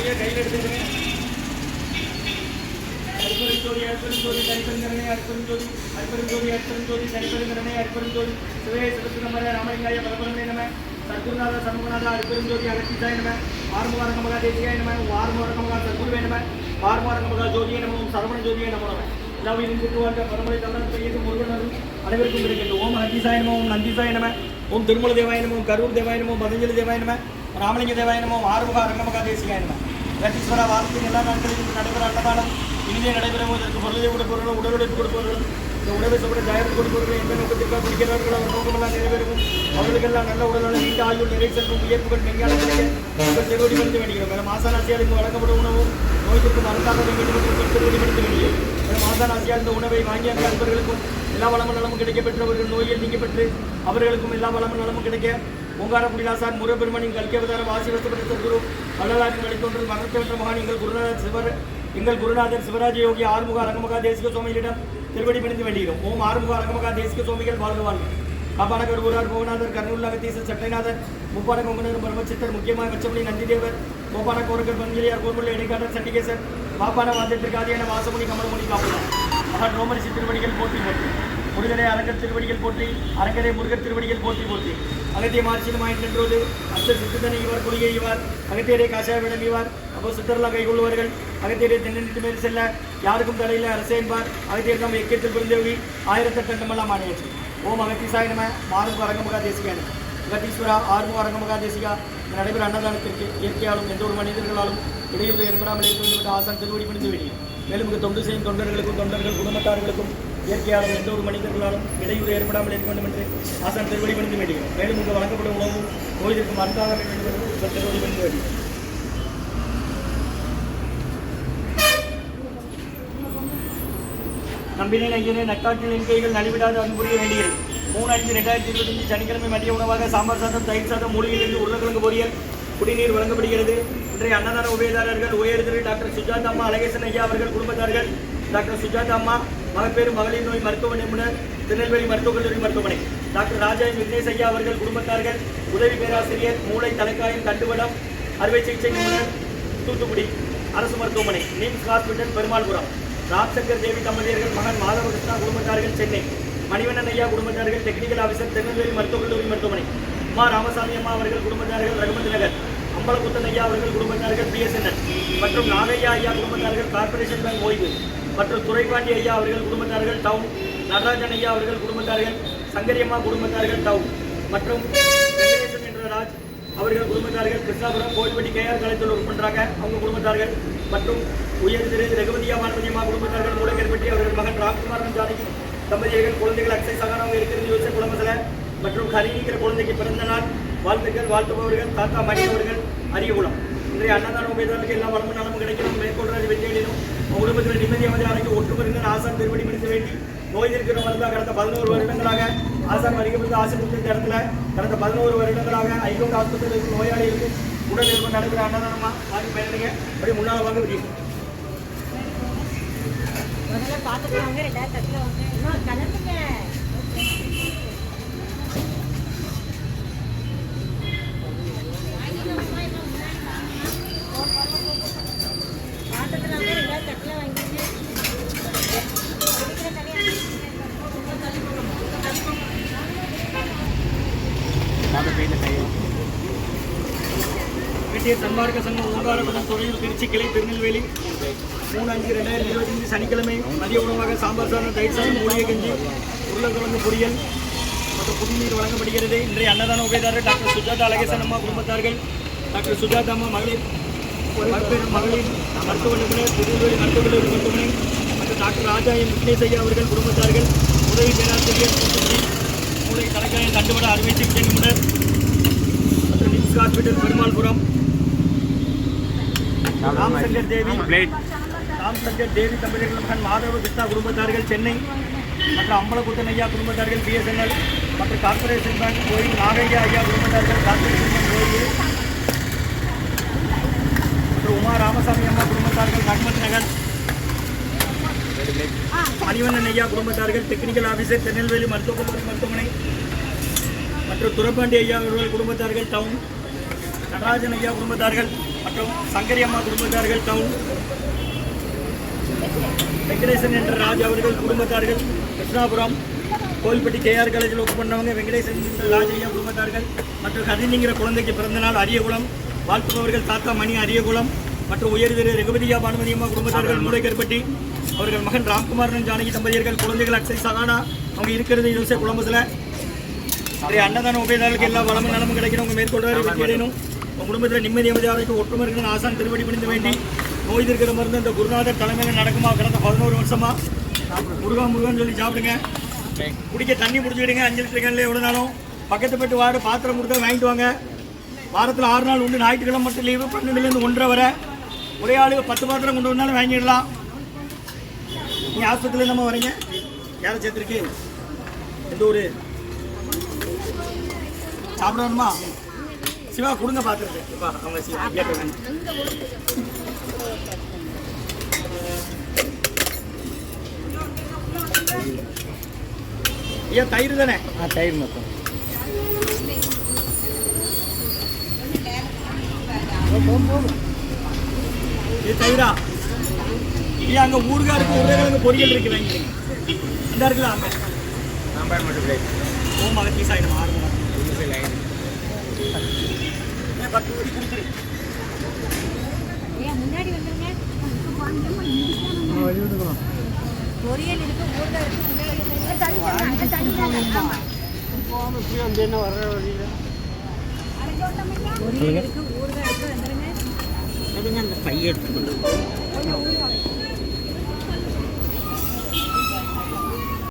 கையை கையில் எடுத்துக்கிறேன் அற்பெருஞ்சோதி அற்பெருஞ்சோதி தனிப்பெருங்கரணை அற்பெருஞ்சோதி அற்பெருஞ்சோதி அற்பெருஞ்சோதி தனிப்பெருங்கரணை அற்பெருஞ்சோதி சிவே சிவசுந்தமர ராமலிங்காய பரபரமே நம. சத்குருநாத சண்முகநாத அற்பெருஞ்சோதி அகத்திசாய நம. ஆறுமுகாரங்க மகா தேசியாய நம. ஆறுமுகாரங்க மகா சத்குருவே நம. ஆறுமுகாரங்க மகா ஜோதியை நம. சரவண ஜோதியை நம. நம எல்லா உயிரின் வாழ்க. பரமலை தமிழ் பெய்யும் முருகனரும் அனைவருக்கும் கிடைக்கின்ற. ஓம் நந்திசாய நம. ஓம் நந்திசாய நம. ஓம் திருமல தேவாய நம. ஓம் கரூர் தேவாய நம. ஓம் பதஞ்சலி தேவாய நம. ராமலிங்க தேவாய நம. ஆறுமுக அரங்கமகா தேசியாய நம. ரத்தீஸ்வர வாரத்தின் எல்லா நாட்களிலும் நடைபெற அன்னதானம். இனிதே நடைபெறும் இதற்கு பொருளை கொடுப்பவர்களும் உடலுடன் கொடுப்பவர்களும் இந்த உணவை சாப்பிட தயாரித்து கொடுப்பவர்கள் எந்த நோக்கத்திற்காக குடிக்கிறார்கள் அவர் நோக்கமெல்லாம் நிறைவேறும். அவர்களுக்கெல்லாம் நல்ல உடல்நல நீண்ட ஆயுள் நிறை செல்வம் உயர்ப்புகள் மெஞ்ஞானம் கிடைக்க உங்கள் திருவடி படுத்த வேண்டுகிறோம். மேலும் மாசா இங்கு வழங்கப்படும் உணவும் நோய்க்கு மருந்தாக வேண்டும் என்று உங்கள் திருவடி படுத்த வேண்டுகிறோம் இந்த உணவை வாங்கி அந்த அன்பர்களுக்கும் எல்லா வளமும் நலமும் கிடைக்க பெற்றவர்கள் நோயில் நீங்க பெற்று அவர்களுக்கும் எல்லா வளமும் நலமும் கிடைக்க ஓங்காரக்குடிலாசார் நீங்கள் கல்கேவதார வாசி வசப்பட்ட சத்குரு. வள்ளலாரின் வழித்தோன்றல் மகத்தவற்ற மகான் எங்கள் குருநாதர் சிவர் எங்கள் குருநாதர் சிவராஜ யோகி ஆறுமுக அரங்கமகா தேசிக சுவாமிகளிடம் திருவடி பணிந்து வேண்டுகிறோம். ஓம் ஆறுமுக அரங்கமகா தேசிக சுவாமிகள் வாழ்க வாழ்க. காப்பானகர் ஊரார் கோகநாதர் கர்னூல் அகத்தீசர் சட்டைநாதர் முப்பாட கொங்கனர் பிரம்மச்சித்தர் முக்கியமாக வச்சமணி நந்திதேவர் கோபான கோரகர் பஞ்சலியார் கோர்முள்ள இடைக்காட்டர் சண்டிகேசர் பாப்பான வாத்தியத்திற்கு ஆதியான வாசமுனி கமலமுனி காப்பலாம். மகன் ரோமரிசி திருவடிகள் போற்றி போட்டி முருகனை அரங்கர் திருவடிகள் போற்றி அரங்கரை முருகர் திருவடிகள் போற்றி போற்றி. அகத்திய மார்ச்சிலுமாய் நின்றோது. அத்த சித்தனை இவர் குளிகை இவர் அகத்தியரை காசாய இவர் அப்போ சித்தர்லாம் கைகொள்வார்கள். அகத்தியரை தென்னிட்டு மேல் செல்ல யாருக்கும் தலையில் அரசே என்பார். அகத்தியர் நம்ம எக்கத்தில் பிறந்தேவி ஆயிரத்தெட்டு அண்டமெல்லாம் ஆணையாச்சு ஓம் அகத்தீசாய நம மாறும் அரங்கமுகா தேசிகான அகத்தீஸ்வரா ஆறுமுக அரங்கமுகா தேசிகா. நடைபெற அன்னதானத்திற்கு இயற்கையாலும் எந்த ஒரு மனிதர்களாலும் இடையூறு ஏற்படாமல் இருப்பது ஆசான் திருவடி பணிந்து வெளியே மேலும் தொண்டு செய்யும் தொண்டர்களுக்கும் தொண்டர்கள் குடும்பத்தார்களுக்கும் இயற்கையாலும் எந்த ஒரு மனிதர்களாலும் இடையூறு ஏற்படாமல் இருக்க வேண்டும் என்று ஆசான் திருவடி பணிந்து வேண்டுகிறோம். மேலும் இங்கு வழங்கப்படும் உணவு கோயிலுக்கு மருந்தாக வேண்டும் என்று திருவடி பணிந்து வேண்டுகிறோம் நம்பினேன் ஐயனே நக்காட்டில் கைகள் நலிவிடாது அன்புரிய வேண்டியது. மூணு அஞ்சு ரெண்டாயிரத்தி இருபத்தஞ்சு சனிக்கிழமை மதிய உணவாக சாம்பார் சாதம் தயிர் சாதம் மூலிகையிலிருந்து உருளைக்கிழங்கு பொரியல் குடிநீர் வழங்கப்படுகிறது. இன்றைய அன்னதான உபயதாரர்கள் உயர்திரு டாக்டர் சுஜாதா அம்மா அழகேசன் ஐயா அவர்கள் குடும்பத்தார்கள் டாக்டர் சுஜாதா அம்மா மகப்பேறு மகளிர் நோய் மருத்துவ நிபுணர் திருநெல்வேலி மருத்துவக் கல்லூரி மருத்துவமனை. டாக்டர் ராஜா விக்னேஷ் ஐயா அவர்கள் குடும்பத்தார்கள் உதவி பேராசிரியர் மூளை தலைக்காயம் கண்டுவடம் அறுவை சிகிச்சை நிபுணர் தூத்துக்குடி அரசு மருத்துவமனை நிம்ஸ் ஹாஸ்பிட்டல் பெருமாள்புரம். ராம்சங்கர் தேவி தம்பதியர்கள் மகன் மாதவகிருஷ்ணா குடும்பத்தார்கள் சென்னை. மணிவண்ணன் ஐயா குடும்பத்தார்கள் டெக்னிக்கல் ஆஃபீஸர் திருநெல்வேலி மருத்துவக் கல்லூரி மருத்துவமனை. உமா ராமசாமி அம்மா அவர்கள் குடும்பத்தார்கள் ரகுமதி நகர். அம்பலகுத்தன் ஐயா அவர்கள் குடும்பத்தார்கள் பிஎஸ்என்எல் மற்றும் நாகையா ஐயா குடும்பத்தார்கள் கார்ப்பரேஷன் பேங்க் ஓய்வு. மற்றும் துறைபாண்டி ஐயா அவர்கள் குடும்பத்தார்கள் டவுன் நடராஜன் ஐயா அவர்கள் குடும்பத்தார்கள் சங்கரியம்மா குடும்பத்தார்கள் டவுன் மற்றும் வெங்கடேசன் என்ற ராஜ் அவர்கள் குடும்பத்தார்கள் கிருஷ்ணாபுரம் கோயில்பட்டி கேஆர் கலைத்தில் ஒர்க் பண்றாங்க அவங்க குடும்பத்தார்கள். மற்றும் உயர் திரு ரகுபதியா பார்வதியம்மா குடும்பத்தார்கள் மூலக்கேற்பட்டி அவர்கள் மகன் ராம்குமாரன் ஜானகி தம்பதியர்கள் குழந்தைகள் அக்ஷய் சகானம் இருக்கிறது யோசிச்ச குடும்பத்தில். மற்றும் ஹரிங்கிற குழந்தைக்கு பிறந்த நாள். வாழ்த்துக்கள் வாழ்த்துபவர்கள் தாத்தா மணி அவர்கள் அரியகுளம் இன்றைய அன்னதான உபயோகத்துக்கு எல்லா வளமும் நலமும் கிடைக்கணும். மேற்கொள்றது வெற்றியடையணும். உங்கள் குடும்பத்தில் நிம்மதி அமைதி அனைத்து ஒற்றுமருங்கள் ஆசான் திருப்படி பிடித்து வேண்டி நோய் இருக்கிற மருந்தாக கடந்த பதினோரு வருடங்களாக ஆசான் வருகிறது ஆசிரியர் இடத்துல கடந்த பதினோரு வருடங்களாக ஐகோட் ஆஸ்பத்திரியில் இருக்கும் நோயாளிகளுக்கு உடல் இருக்கும் நடக்கிற அன்னதானமா? வாங்கி பயனுங்க அப்படி முன்னால் வாங்க முடியும் முதல்ல பாத்துட்டு வாங்க. ரெண்டாயிரத்தி தட்டுல வாங்க இன்னும் கலந்துங்க பாத்திரத்துல வாங்க ரெண்டாயிரத்தி தட்டுல வாங்கிங்க இருக்கிற தனியா வீட்டிய சன்மார்க்க சங்கம் ஓங்காரபுரம் துறையூர் திருச்சி கிளை திருநெல்வேலி. மூணு அஞ்சு ரெண்டாயிரத்தி இருபத்தஞ்சு சனிக்கிழமை மதிய உணவாக சாம்பார் சாதம் தயிர் சாதம் மூலிகை கஞ்சி உருளைக்கிழங்கு பொரியல் மற்றும் குடிநீர் வழங்கப்படுகிறது. இன்றைய அன்னதான உபயதாரர் டாக்டர் சுஜாதா அழகேசன் அம்மா குடும்பத்தார்கள் டாக்டர் சுஜாதா அம்மா மகளிர் மகப்பேறு மகளிர் மருத்துவ நிபுணர் திருநெல்வேலி மருத்துவக் கல்லூரி மருத்துவமனை மற்றும் டாக்டர் ராஜா எம். விக்னேஷ் ஐயா அவர்கள் குடும்பத்தார்கள் உதவி பேராசிரியர் மூளை கலைஞரின் தண்டுவட அறுவை சிகிச்சை நிபுணர் மற்றும் நிம்ஸ் ஹாஸ்பிட்டல் பெருமாள்புரம் ராம்சங்கர் தேவி. ராம்சங்கர் தேவி தமிழர்கள் மகன் மாதவ கிருஷ்ணா குடும்பத்தார்கள் சென்னை மற்றும் அம்பலக்குத்தன் ஐயா குடும்பத்தார்கள் பிஎஸ்என்எல் மற்றும் கார்ப்பரேஷன் பேங்க் கோயில் நாகையா ஐயா குடும்பத்தார்கள் கார்ப்பரேஷன் பேங்க் கோயில். மற்றும் உமா ராமசாமி அம்மா குடும்பத்தார்கள் நட்மத் நகர். மணிவண்ணன் ஐயா குடும்பத்தார்கள் டெக்னிக்கல் ஆஃபீஸர் திருநெல்வேலி மருத்துவக் கல்லூரி மருத்துவமனை. மற்றும் துரப்பாண்டி ஐயா அவர்கள் குடும்பத்தார்கள் டவுன் நடராஜன் ஐயா குடும்பத்தார்கள் மற்றும் சங்கரி அம்மா குடும்பத்தார்கள் டவுன். வெங்கடேசன் என்ற ராஜ் அவர்கள் குடும்பத்தார்கள் கிருஷ்ணாபுரம். கோயில்பட்டி கேஆர் காலேஜில் ஒர்க் பண்ணவங்க வெங்கடேசன் என்ற ராஜ் ஐயா குடும்பத்தார்கள் மற்றும் கதினிங்கிற குழந்தைக்கு பிறந்தநாள் அரியகுளம். வாழ்த்துபவர்கள் தாத்தா மணி அரியகுளம் மற்றும் உயர் திரு ரகுபதியா பானுமதி அம்மா குடும்பத்தார்கள் மூளைக்கருப்பட்டி அவர்கள் மகன் ராம்குமாரன் ஜானகி தம்பதியர்கள் குழந்தைகள் அக்ஷய் சகானா. அவங்க இருக்கிறது யோசே குழம்புல இன்றைய அன்னதான உபயதாரர்களுக்கு எல்லா வளமும் நலமும் கிடைக்கணும். அவங்க மேற்கொள்வார் வெற்றி அடையணும் உங்க குடும்பத்தில் நிம்மதி அமைதியாக ஒற்றுமை இருக்கணும். ஆசான் திருவடி பணிந்து வேண்டி நோய் இருக்கிற மருந்து இந்த குருநாதர் தலைமையில் நடக்குமா? கடந்த பதினோரு வருஷமா? முருகா முருகன் சொல்லி சாப்பிடுங்க. குடிக்க தண்ணி முடிச்சுக்கிடுங்க அஞ்சு லிட்டர் கேன்ல எவ்வளோ நாளும். பக்கத்து போயிட்டு வாடு பாத்திரம் கொடுத்தா வாங்கிட்டு வாங்க. வாரத்தில் ஆறு நாள் உண்டு. ஞாயிற்றுக்கிழமை மட்டும் லீவு பன்னெண்டுலேருந்து ஒன்றரை வரை. ஒரே ஆளுக்கு பத்து பாத்திரம் கொண்டு வந்தாலும் வாங்கிடலாம். நீ ஆஸ்பத்திரியில் நம்ம வரீங்க யாரை சேர்த்துருக்கு? எந்த ஊர்? சாப்பிட வேணுமா சிவா கொடுங்க பார்த்துருக்கு இப்போ அவங்க சிவா கேட்குறாங்க ஐயா தயிர் தானே? ஆ தயிர் மொத்தம் இது தயிரா? ஐயா அங்கே ஊறுகாய் இருக்கு உருளைக்கிழங்கு பொரியல் இருக்கு வாங்கிக்கிறீங்க இந்த இருக்குல்ல அங்கே சாம்பார் மட்டும் ஓ மகன் பீஸ் ஆகிடும் ஆறு மணி லைன் நேரம். கொடுத்துரு முன்னாடி வந்துருங்க பொரியல் இருக்கு ஊறுகாய் இருக்கு பொரியல் இருக்கு இருக்கு வந்துருங்க அந்த எடுத்துக்கொண்டு